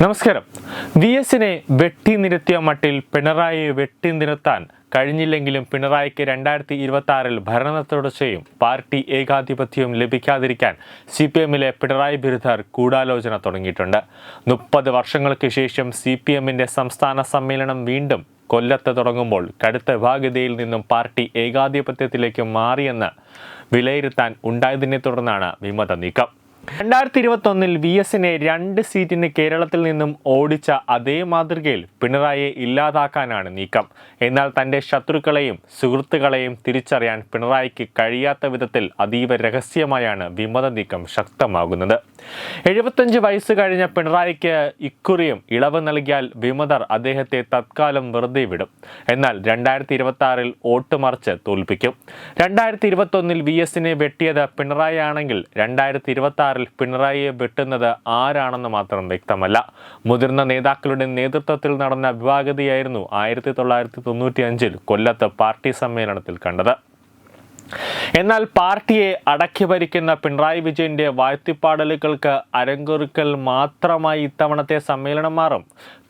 നമസ്കാരം. വി എസിനെ വെട്ടി നിരത്തിയ മട്ടിൽ പിണറായിയെ വെട്ടി നിരത്താൻ കഴിഞ്ഞില്ലെങ്കിലും പിണറായിക്ക് രണ്ടായിരത്തി ഇരുപത്തി ആറിൽ ഭരണ തുടർച്ചയും പാർട്ടി ഏകാധിപത്യവും ലഭിക്കാതിരിക്കാൻ സി പി എമ്മിലെ പിണറായി ബിരുദർ ഗൂഢാലോചന തുടങ്ങിയിട്ടുണ്ട്. മുപ്പത് വർഷങ്ങൾക്ക് ശേഷം സി പി എമ്മിന്റെ സംസ്ഥാന സമ്മേളനം വീണ്ടും കൊല്ലത്ത് തുടങ്ങുമ്പോൾ കടുത്ത വിഭാഗതയിൽ നിന്നും പാർട്ടി ഏകാധിപത്യത്തിലേക്ക് മാറിയെന്ന് വിലയിരുത്താൻ ഉണ്ടായതിനെ തുടർന്നാണ് വിമത നീക്കം. രണ്ടായിരത്തി ഇരുപത്തി ഒന്നിൽ വി എസിനെ രണ്ട് സീറ്റിന് കേരളത്തിൽ നിന്നും ഓടിച്ച അതേ മാതൃകയിൽ പിണറായിയെ ഇല്ലാതാക്കാനാണ് നീക്കം. എന്നാൽ തന്റെ ശത്രുക്കളെയും സുഹൃത്തുക്കളെയും തിരിച്ചറിയാൻ പിണറായിക്ക് കഴിയാത്ത വിധത്തിൽ അതീവ രഹസ്യമായാണ് വിമത നീക്കം ശക്തമാകുന്നത്. എഴുപത്തഞ്ച് വയസ്സ് കഴിഞ്ഞ പിണറായിക്ക് ഇക്കുറിയും ഇളവ് നൽകിയാൽ വിമതർ അദ്ദേഹത്തെ തത്കാലം വെറുതെ വിടും. എന്നാൽ രണ്ടായിരത്തി ഇരുപത്തി ആറിൽ വോട്ടുമറിച്ച് തോൽപ്പിക്കും. രണ്ടായിരത്തി ഇരുപത്തി ഒന്നിൽ വി എസിനെ വെട്ടിയത് പിണറായി ആണെങ്കിൽ രണ്ടായിരത്തി ഇരുപത്തി ആറിൽ പിണറായിയെ വെട്ടുന്നത് ആരാണെന്ന് മാത്രം വ്യക്തമല്ല. മുതിർന്ന നേതാക്കളുടെ നേതൃത്വത്തിൽ നടന്ന വിവാഹതയായിരുന്നു ആയിരത്തി തൊള്ളായിരത്തി തൊണ്ണൂറ്റി അഞ്ചിൽ കൊല്ലത്ത് പാർട്ടി സമ്മേളനത്തിൽ കണ്ടത്. എന്നാൽ പാർട്ടിയെ അടക്കി ഭരിക്കുന്ന പിണറായി വിജയന്റെ വാഴ്ത്തിപ്പാടലുകൾക്ക് അരങ്കുറുക്കൽ മാത്രമായി ഇത്തവണത്തെ സമ്മേളനം മാറും.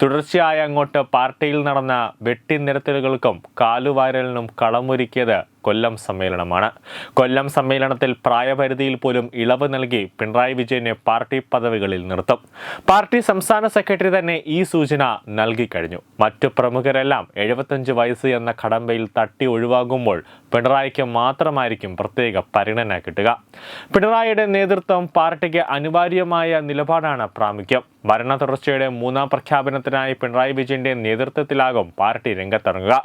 തുടർച്ചയായി അങ്ങോട്ട് പാർട്ടിയിൽ നടന്ന വെട്ടിനിരത്തലുകൾക്കും കാലുവാരലിനും കളമൊരുക്കിയത് കൊല്ലം സമ്മേളനമാണ്. കൊല്ലം സമ്മേളനത്തിൽ പ്രായപരിധിയിൽ പോലും ഇളവ് നൽകി പിണറായി വിജയനെ പാർട്ടി പദവികളിൽ നിർത്തും. പാർട്ടി സംസ്ഥാന സെക്രട്ടറി തന്നെ ഈ സൂചന നൽകി കഴിഞ്ഞു. മറ്റു പ്രമുഖരെല്ലാം എഴുപത്തഞ്ച് വയസ്സ് എന്ന കടമ്പയിൽ തട്ടി ഒഴിവാകുമ്പോൾ പിണറായിക്ക് മാത്രമായിരിക്കും പ്രത്യേക പരിഗണന കിട്ടുക. പിണറായിയുടെ നേതൃത്വം പാർട്ടിക്ക് അനിവാര്യമായ നിലപാടാണ് പ്രാമുഖ്യം. ഭരണ തുടർച്ചയുടെ മൂന്നാം പ്രഖ്യാപനത്തിനായി പിണറായി വിജയന്റെ നേതൃത്വത്തിലാകും പാർട്ടി രംഗത്തിറങ്ങുക.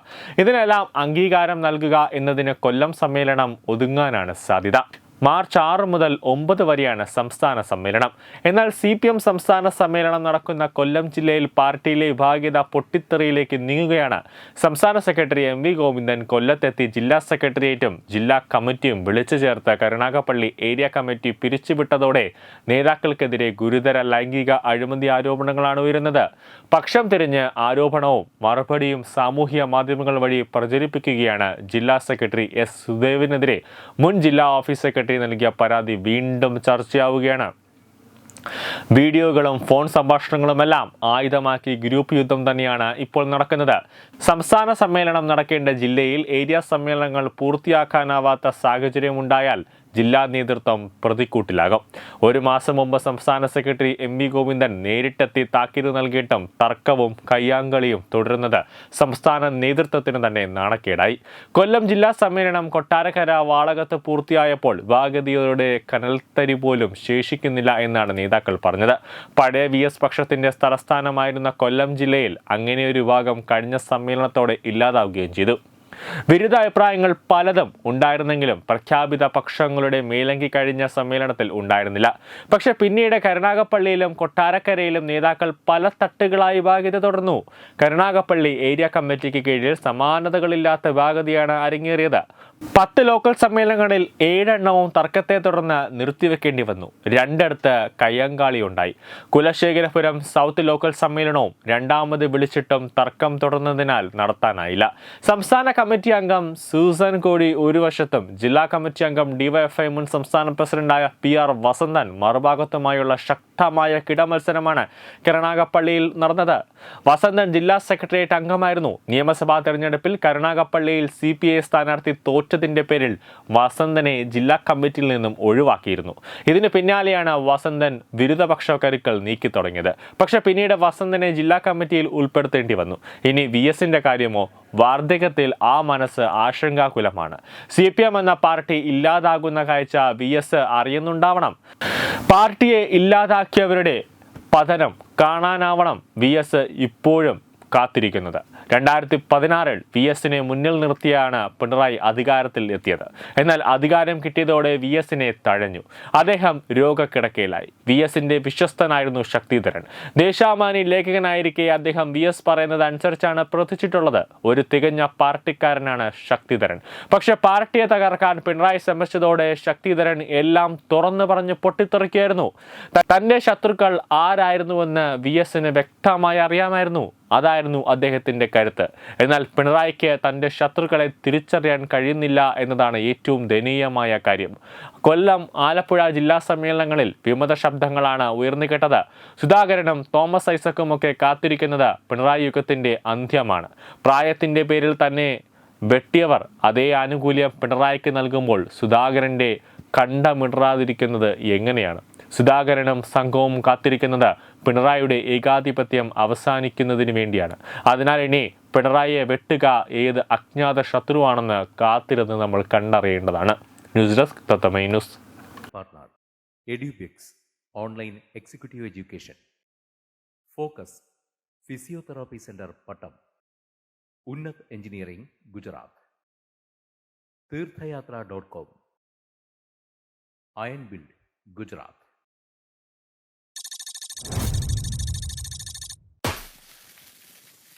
ഇതിനെല്ലാം അംഗീകാരം നൽകുക എന്നതിന് കൊല്ലം സമ്മേളനം ഒതുങ്ങാനാണ് സാധ്യത. മാർച്ച് ആറ് മുതൽ ഒമ്പത് വരെയാണ് സംസ്ഥാന സമ്മേളനം. എന്നാൽ സി പി എം സംസ്ഥാന സമ്മേളനം നടക്കുന്ന കൊല്ലം ജില്ലയിൽ പാർട്ടിയിലെ വിഭാഗീയത പൊട്ടിത്തെറിയിലേക്ക് നീങ്ങുകയാണ്. സംസ്ഥാന സെക്രട്ടറി എം വി ഗോവിന്ദൻ കൊല്ലത്തെത്തി ജില്ലാ സെക്രട്ടേറിയറ്റും ജില്ലാ കമ്മിറ്റിയും വിളിച്ചു ചേർത്ത് കരുണാകപ്പള്ളി ഏരിയ കമ്മിറ്റി പിരിച്ചുവിട്ടതോടെ നേതാക്കൾക്കെതിരെ ഗുരുതര ലൈംഗിക അഴിമതി ആരോപണങ്ങളാണ് ഉയരുന്നത്. പക്ഷം തിരിഞ്ഞ് ആരോപണവും മറുപടിയും സാമൂഹ്യ മാധ്യമങ്ങൾ വഴി പ്രചരിപ്പിക്കുകയാണ് ജില്ലാ സെക്രട്ടറി എസ് സുദേവിനെതിരെ. മുൻ ജില്ലാ ഓഫീസ് സെക്രട്ടറി നൽകിയ പരാതി വീണ്ടും ചർച്ചയാവുകയാണ്. വീഡിയോകളും ഫോൺ സംഭാഷണങ്ങളുമെല്ലാം ആയുധമാക്കി ഗ്രൂപ്പ് യുദ്ധം തന്നെയാണ് ഇപ്പോൾ നടക്കുന്നത്. സംസ്ഥാന സമ്മേളനം നടക്കേണ്ട ജില്ലയിൽ ഏരിയ സമ്മേളനങ്ങൾ പൂർത്തിയാക്കാനാവാത്ത സാഹചര്യമുണ്ടായാൽ ജില്ലാ നേതൃത്വം പ്രതിക്കൂട്ടിലാകും. ഒരു മാസം മുമ്പ് സംസ്ഥാന സെക്രട്ടറി എം വി ഗോവിന്ദൻ നേരിട്ടെത്തി താക്കീത് നൽകിയിട്ടും തർക്കവും കയ്യാങ്കളിയും തുടരുന്നത് സംസ്ഥാന നേതൃത്വത്തിന് തന്നെ നാണക്കേടായി. കൊല്ലം ജില്ലാ സമ്മേളനം കൊട്ടാരക്കര വാളകത്ത് പൂർത്തിയായപ്പോൾ വാഗതിയുടെ കനൽത്തരി പോലും ശേഷിക്കുന്നില്ല എന്നാണ് നേതാക്കൾ പറഞ്ഞത്. പഴയ വി എസ് പക്ഷത്തിന്റെ തലസ്ഥാനമായിരുന്ന കൊല്ലം ജില്ലയിൽ അങ്ങനെയൊരു ഭാഗം കഴിഞ്ഞ സമ്മേളനത്തോടെ ഇല്ലാതാവുകയും ചെയ്തു. വിരുദ്ധ അഭിപ്രായങ്ങൾ പലതും ഉണ്ടായിരുന്നെങ്കിലും പ്രഖ്യാപിത പക്ഷങ്ങളുടെ മേലങ്കി കഴിഞ്ഞ സമ്മേളനത്തിൽ ഉണ്ടായിരുന്നില്ല. പക്ഷെ പിന്നീട് കരുണാകപ്പള്ളിയിലും കൊട്ടാരക്കരയിലും നേതാക്കൾ പല തട്ടുകളായി വിഭാഗത തുടർന്നു. കരുണാകപ്പള്ളി ഏരിയ കമ്മിറ്റിക്ക് കീഴിൽ സമാനതകളില്ലാത്ത വിഭാഗതയാണ് അരങ്ങേറിയത്. പത്ത് ലോക്കൽ സമ്മേളനങ്ങളിൽ ഏഴെണ്ണവും തർക്കത്തെ തുടർന്ന് നിർത്തിവെക്കേണ്ടി വന്നു. രണ്ടിടത്ത് കയ്യങ്കാളി ഉണ്ടായി കുലശേഖരപുരം സൗത്ത് ലോക്കൽ സമ്മേളനവും രണ്ടാമത് വിളിച്ചിട്ടും തർക്കം തുടർന്നതിനാൽ നടത്താനായില്ല. സംസ്ഥാന കമ്മിറ്റി അംഗം സൂസൻ കോടി ഒരു വശത്തും ജില്ലാ കമ്മിറ്റി അംഗം ഡിവൈഎഫ്ഐ മുൻ സംസ്ഥാന പ്രസിഡന്റായ പി ആർ വസന്തൻ മറുഭാഗത്തുമായുള്ള ശക്തമായ കിടമത്സരമാണ് കരുണാകപ്പള്ളിയിൽ നടന്നത്. വസന്തൻ ജില്ലാ സെക്രട്ടേറിയറ്റ് അംഗമായിരുന്നു. നിയമസഭാ തെരഞ്ഞെടുപ്പിൽ കരുണാകപ്പള്ളിയിൽ സി പി ഐ സ്ഥാനാർത്ഥി തോറ്റതിന്റെ പേരിൽ വസന്തനെ ജില്ലാ കമ്മിറ്റിയിൽ നിന്നും ഒഴിവാക്കിയിരുന്നു. ഇതിന് പിന്നാലെയാണ് വസന്തൻ വിരുദ്ധപക്ഷ കരുക്കൾ നീക്കി തുടങ്ങിയത്. പക്ഷെ പിന്നീട് വസന്തനെ ജില്ലാ കമ്മിറ്റിയിൽ ഉൾപ്പെടുത്തേണ്ടി വന്നു. ഇനി വി എസിന്റെ കാര്യമോ വാർദ്ധക്യത്തിൽ ആ മനസ്സ് ആശങ്കാകുലമാണ്. സി പി എം എന്ന പാർട്ടി ഇല്ലാതാകുന്ന കാഴ്ച വി എസ് അറിയുന്നുണ്ടാവണം. പാർട്ടിയെ ഇല്ലാതാക്കിയവരുടെ പതനം കാണാനാവണം വി എസ് ഇപ്പോഴും കാത്തിരിക്കുന്നത്. രണ്ടായിരത്തി പതിനാറിൽ വി എസിനെ മുന്നിൽ നിർത്തിയാണ് പിണറായി അധികാരത്തിൽ എത്തിയത്. എന്നാൽ അധികാരം കിട്ടിയതോടെ വി എസിനെ തഴഞ്ഞു. അദ്ദേഹം രോഗക്കിടക്കയിലായി. വി എസിന്റെ വിശ്വസ്തനായിരുന്നു ശക്തിധരൻ. ദേശാമാനി ലേഖകനായിരിക്കെ അദ്ദേഹം വി എസ് പറയുന്നത് അനുസരിച്ചാണ് പ്രവർത്തിച്ചിട്ടുള്ളത്. ഒരു തികഞ്ഞ പാർട്ടിക്കാരനാണ് ശക്തിധരൻ. പക്ഷെ പാർട്ടിയെ തകർക്കാൻ പിണറായി ശ്രമിച്ചതോടെ ശക്തിധരൻ എല്ലാം തുറന്നു പറഞ്ഞ് പൊട്ടിത്തെറിക്കുകയായിരുന്നു. തന്റെ ശത്രുക്കൾ ആരായിരുന്നുവെന്ന് വി എസിന് വ്യക്തമായി അറിയാമായിരുന്നു. അതായിരുന്നു അദ്ദേഹത്തിന്റെ കരുത്ത്. എന്നാൽ പിണറായിക്ക് തന്റെ ശത്രുക്കളെ തിരിച്ചറിയാൻ കഴിയുന്നില്ല എന്നതാണ് ഏറ്റവും ദയനീയമായ കാര്യം. കൊല്ലം ആലപ്പുഴ ജില്ലാ സമ്മേളനങ്ങളിൽ വിമത ശബ്ദങ്ങളാണ് ഉയർന്നു കേട്ടത്. സുധാകരനും തോമസ് ഐസക്കുമൊക്കെ കാത്തിരിക്കുന്നത് പിണറായി യുഗത്തിന്റെ അന്ത്യമാണ്. പ്രായത്തിന്റെ പേരിൽ തന്നെ വെട്ടിയവർ അതേ ആനുകൂല്യം പിണറായിക്ക് നൽകുമ്പോൾ സുധാകരന്റെ കണ്ടമിടറാതിരിക്കുന്നത് എങ്ങനെയാണ്? സുധാകരനും സംഘവും കാത്തിരിക്കുന്നത് പിണറായിയുടെ ഏകാധിപത്യം അവസാനിക്കുന്നതിന് വേണ്ടിയാണ്. അതിനാൽ ഇനി പിണറായിയെ വെട്ടുക ഏത് അജ്ഞാത ശത്രുവാണെന്ന് കാത്തിരുന്ന് നമ്മൾ കണ്ടറിയേണ്ടതാണ്. News desk തത്തമൈ news. Online executive education. Focus physiotherapy centre Pattom. Unnat engineering Gujarat. Tirthayatra dot com. Iron build Gujarat.